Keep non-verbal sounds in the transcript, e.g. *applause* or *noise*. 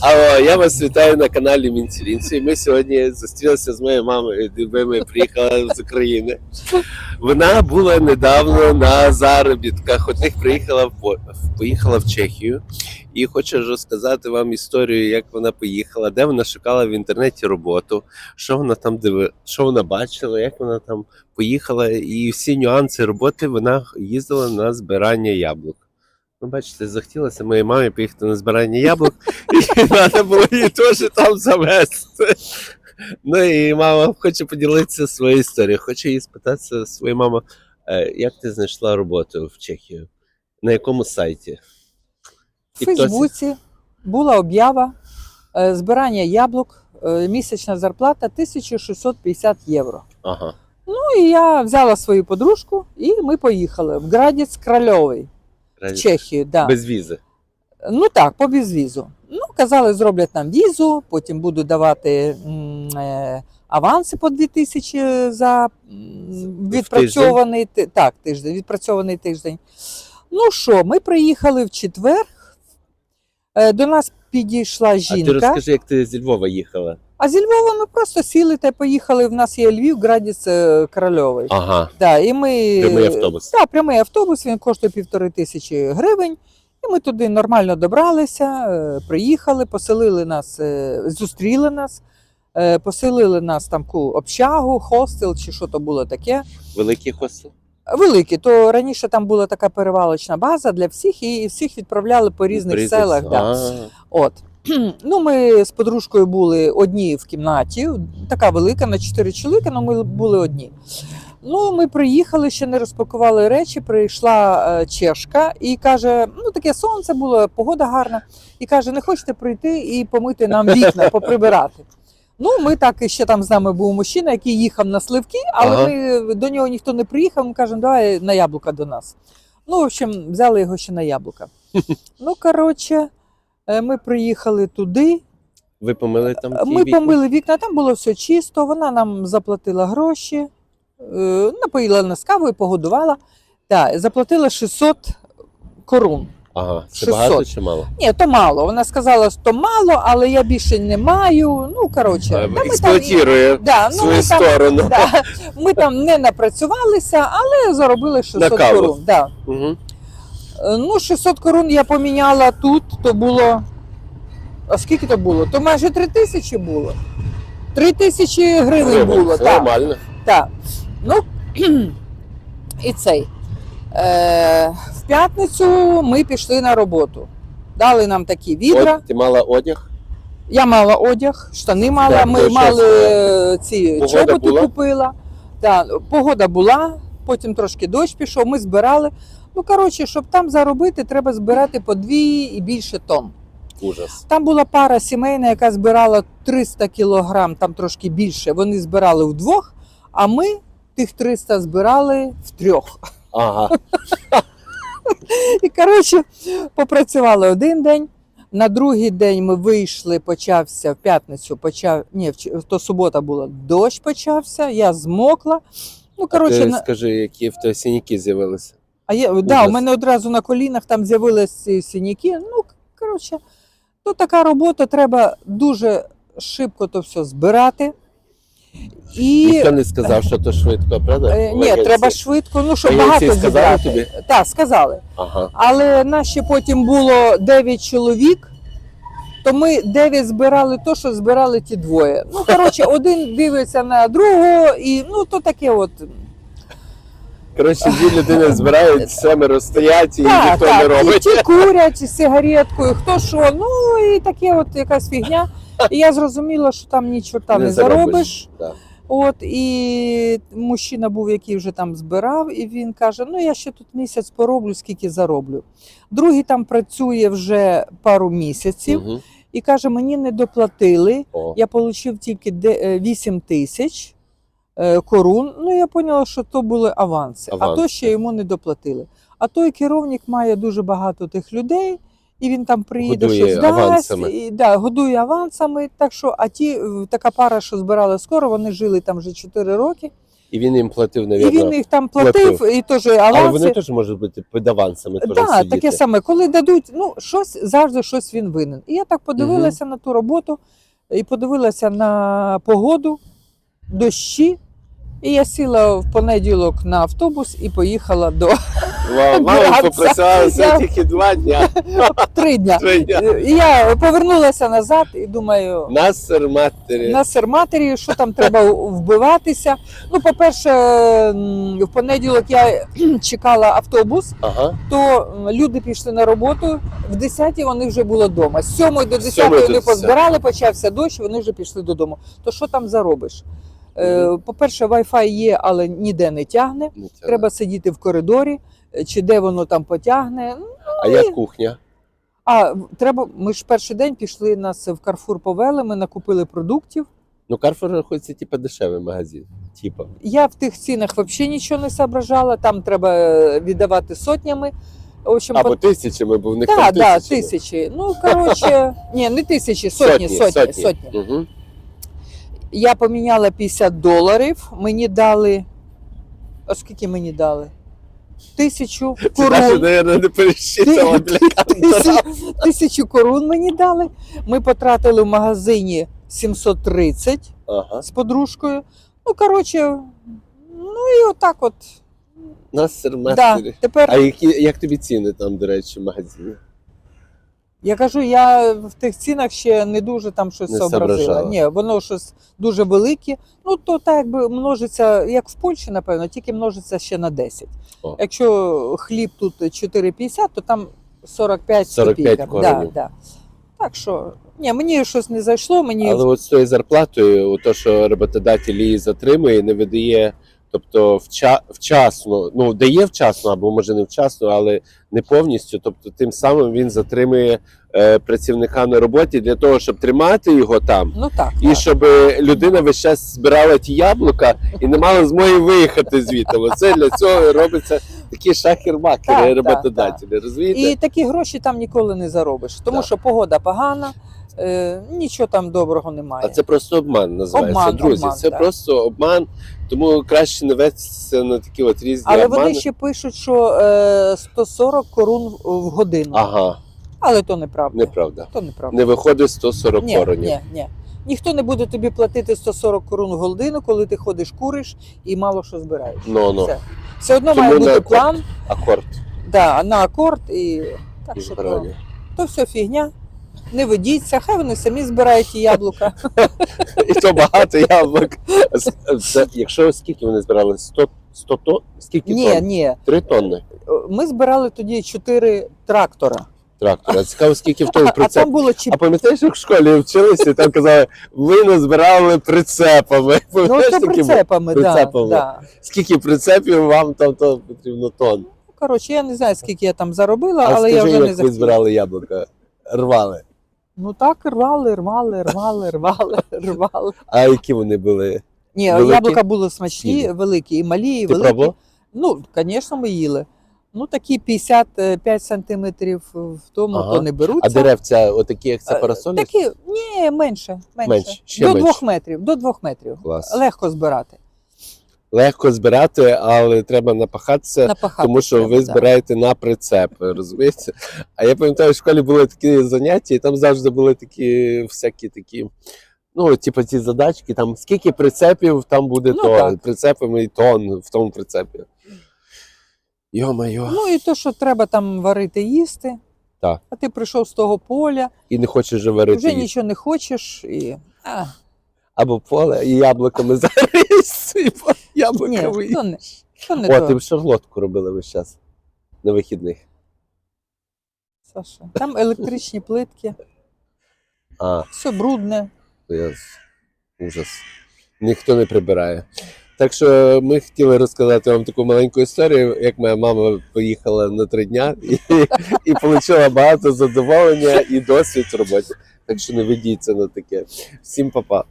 Алло, я вас вітаю на каналі Мінцелінці. Ми сьогодні зустрілися з моєю мамою, любимою, приїхала з України. Вона була недавно на заробітках. От них приїхала в поїхала в Чехію. І хочу розказати вам історію, як вона поїхала, де вона шукала в інтернеті роботу, що вона там диви, що вона бачила, як вона там поїхала, і всі нюанси роботи вона їздила на збирання яблук. Ну, бачите, захотілося моїй мамі поїхати на збирання яблук, і *laughs* треба було її теж там завести. Ну і мама хоче поділитися своєю історією. Хочу її спитатися своєю мамою, е, як ти знайшла роботу в Чехію? На якому сайті? В Фейсбуці була об'ява е, збирання яблук, е, місячна зарплата 1650 євро. Ага. Ну і я взяла свою подружку, і ми поїхали в Градець Крольовий, в Чехію. Да. Без візи. Ну так, по безвізу. Ну, казали, зроблять нам візу, потім будуть давати м, е, аванси по 2000 за м, відпрацьований ти- так, тиждень, відпрацьований тиждень. Ну що, ми приїхали в четвер. Е, До нас підійшла А ти жінка. розкажи, як ти зі Львова їхала. А зі Львова ми просто сіли та поїхали. В нас є Львів, Градець е, Корольовий. Ага. Да, і ми... Прямий автобус. Так, прямий автобус, він коштує півтори тисячі гривень. І ми туди нормально добралися, е, приїхали, поселили нас, е, зустріли нас, поселили нас там ку общагу, хостел чи що то було таке. Великий хостел? Великий, то раніше там була така перевалочна база для всіх, і всіх відправляли по різних Прізвище. селах. Да. А, От. *clears throat* Ну, ми з подружкою були одні в кімнаті, така велика, на чотири чоловіка, але ми були одні. Ну, ми приїхали, ще не розпакували речі. Прийшла е, чешка і каже: ну таке сонце було, погода гарна. І каже: не хочете прийти і помити нам вікна, *laughs* поприбирати. Ну, ми так і ще там з нами був мужчина, який їхав на сливки, але Ага. ми до нього ніхто не приїхав. Ми кажемо, давай на яблука до нас. Ну, в общем, взяли його ще на яблука. *laughs* Ну, коротше, ми приїхали туди. ви помили там ті Ми вікна? помили вікна, там було все чисто. Вона нам заплатила гроші, е, напоїла нас кавою, погодувала. Так, заплатила 600 корун. Ага. Це 600. багато чи мало? Ні, то мало. Вона сказала, що мало, але я більше не маю. Ну, коротше, Е, да, ми там, Експлуатує да, ну, свою ми, там, сторону. *laughs* да, ми там не напрацювалися, але заробили 600 На каву. корун. Да. Угу. Е, Ну, 600 корун я поміняла тут, то було. А скільки то було? То майже 3 тисячі було. 3 тисячі гривень було, Це так. нормально. так. Ну, *clears throat* і цей. Е, в п'ятницю ми пішли на роботу. Дали нам такі відра. От, ти мала одяг? Я мала одяг, штани мала, Так, ми мали щось, е, ці погода чоботи була? купила. Так, погода була, потім трошки дощ пішов, ми збирали. Ну, коротше, щоб там заробити, треба збирати по дві і більше тонн. Ужас. Там була пара сімейна, яка збирала 300 кілограм, там трошки більше. Вони збирали вдвох, а ми тих 300 збирали втрьох. Ага. І коротше, попрацювали один день. На другий день ми вийшли, почався в п'ятницю, почав ні, в то субота була, дощ почався, я змокла. Ну, коротше, ти на... скажи, які в тебе синяки з'явилися. А я, да, у мене одразу на колінах там з'явилися синяки. Ну, коротше, то така робота, треба дуже шибко то все збирати. І Ніхто не сказав, що то швидко, правда? е, ні, агенції? треба швидко, ну щоб В багато сказали зібрати. тобі? Так, сказали. Ага. Але нас ще потім було 9 чоловік, то ми 9 збирали то, що збирали ті двоє. Ну, коротше, *laughs* один дивиться на другого, і ну то таке от. Коротше, дві людини збирають, семеро стоять і Так, ніхто не так, і робить. ті курять з сигареткою, хто що, ну і таке от якась фігня. І я зрозуміла, що там ні чорта не, заробиш. Да. От і мужчина був, який вже там збирав, і він каже: Ну я ще тут місяць пороблю, скільки зароблю. Другий там працює вже пару місяців Мгм. і каже: мені не доплатили. О. Я отримав тільки де- е, 8 тисяч корун. Ну я поняла, що то були аванси, а то ще йому не доплатили. А той керівник має дуже багато тих людей. І він там приїде, Годує щось дасть, і, да, годує авансами. Так що, а ті, е, така пара, що збирали скоро, вони жили там вже 4 роки. І він їм платив, І він їх там платив, і теж Але вони теж можуть бути під авансами. Так, сидіти. таке саме, коли дадуть, ну щось завжди щось він винен. І я так подивилася на ту роботу і подивилася на погоду, дощі. І я сіла в понеділок на автобус і поїхала до мама попросилася тільки два *laughs* дня. три дня. І я повернулася назад і думаю, Насер матері. на серматері, що там треба вбиватися. Ну, по-перше, в понеділок я *clears throat* чекала автобус, Ага. то люди пішли на роботу. В 10-й вони вже були вдома. З 7 до 10 7 вони 10. позбирали, почався дощ, вони вже пішли додому. То що там заробиш? Е, По-перше, Wi-Fi є, але ніде не тягне. Не тягне. Треба сидіти в коридорі, е, чи де воно там потягне. Ну, А як кухня? А треба. Ми ж перший день пішли нас в Карфур повели. Ми накупили продуктів. Ну, Carrefour рахується типу дешевий магазин. Типу. Я в тих цінах взагалі нічого не соображала. Там треба е, віддавати сотнями. В общем, Або тисячами, бо в них Так, там да, тисячі. тисячі. Ну, коротше, *laughs* ні, не тисячі, сотні, сотні, сотні. Угу. Я поміняла 50 доларів, мені дали. А скільки мені дали? Тисячу корун. не пересчитала для. Тисячу, тисячу корун мені дали. Ми потратили в магазині 730 Ага. з подружкою. Ну, коротше, ну і отак от. Насер Да, тепер А які, як тобі ціни там, до речі, в магазині? Я кажу, я в тих цінах ще не дуже там щось Не сообразила. соображала. Ні, воно щось дуже велике. Ну то так якби множиться, як в Польщі, напевно, тільки множиться ще на 10. О. Якщо хліб тут 4,50, то там 45 з 45 копійками. Да, коронів. да. Так що, ні, мені щось не зайшло, мені Але от з тою зарплатою, у то, що роботодатель її затримує, не видає, тобто вча, вчасно, ну дає вчасно, або може не вчасно, але не повністю. Тобто, тим самим він затримує е, працівника на роботі для того, щоб тримати його там. ну так. І так. щоб людина весь час збирала ті яблука і не мала змоги виїхати звідти. Оце для цього робиться такі шахер-макери, так, роботодателі. Розумієте? І такі гроші там ніколи не заробиш, тому Да. що погода погана, е, нічого там доброго немає. А це просто обман називається. Обман, Друзі, обман, це так. просто обман, тому краще не вестися на такі от різні Але обмани. вони ще пишуть, що е, 140 корун в годину. Ага, Але то неправда. неправда. То неправда. Не виходить 140 ні, коронів. ні, ні. Ніхто не буде тобі платити 140 корун в годину, коли ти ходиш, куриш і мало що збираєш. Ну, ну. Все. Все одно Тому має бути акорд. план Акорд да, на акорд і так і що то, то все фігня. Не ведіться, хай вони самі збирають ті яблука. *laughs* І то багато яблук. Це, якщо скільки вони збирали? 100, 100 тонн? Скільки Ні, тонн? ні. 3 тонни Ми збирали тоді 4 трактора. трактора. Цікаво, скільки в *laughs* А, тому а прицеп. там було чи А пам'ятаєш, як в школі вчилися, і там казали, ви назбирали прицепами. ну, Пам'ятаєш, таке було? прицепами, да, Прицепами. да. Скільки прицепів вам там то потрібно тонн? Ну, Коротше, я не знаю, скільки я там заробила, А але скажи, я вже як не ви захотіла. збирали яблука? Рвали. Ну так рвали, рвали, рвали, рвали, рвали. А які вони були? Ні, Великі? яблука були смачні, великі, і малі, і Ти великі. пробував? Ну, звісно, ми їли. Ну, такі 55 сантиметрів в тому, Ага. то не беруться. А деревця, отакі, як це парасолі? Такі, ні, менше. менше. Менше, ще до менше. двох метрів. До двох метрів. Клас. Легко збирати. Легко збирати, але треба напахатися, Напахати тому що треба, ви збираєте на прицеп, розумієте? А я пам'ятаю, в школі були такі заняття, і там завжди були такі всякі такі. Ну, типу, ці задачки, там скільки прицепів там буде Ну, то, прицепами і тонн в тому прицепі. Йо-майо. Ну і то, що треба там варити їсти. Так. А ти прийшов з того поля, І не хочеш же варити. вже їсти. нічого не хочеш і. А, Або поле і яблуками *laughs* зарис, по- ні, то не, то не О, то, ти б шарлотку робила весь час на вихідних. Саша. Там електричні плитки, А, все брудне. я... ужас. Ніхто не прибирає. Так що ми хотіли розказати вам таку маленьку історію, як моя мама поїхала на три дня і, і отримала багато задоволення і досвід в роботі. Так що не ведіться на таке. Всім па-па.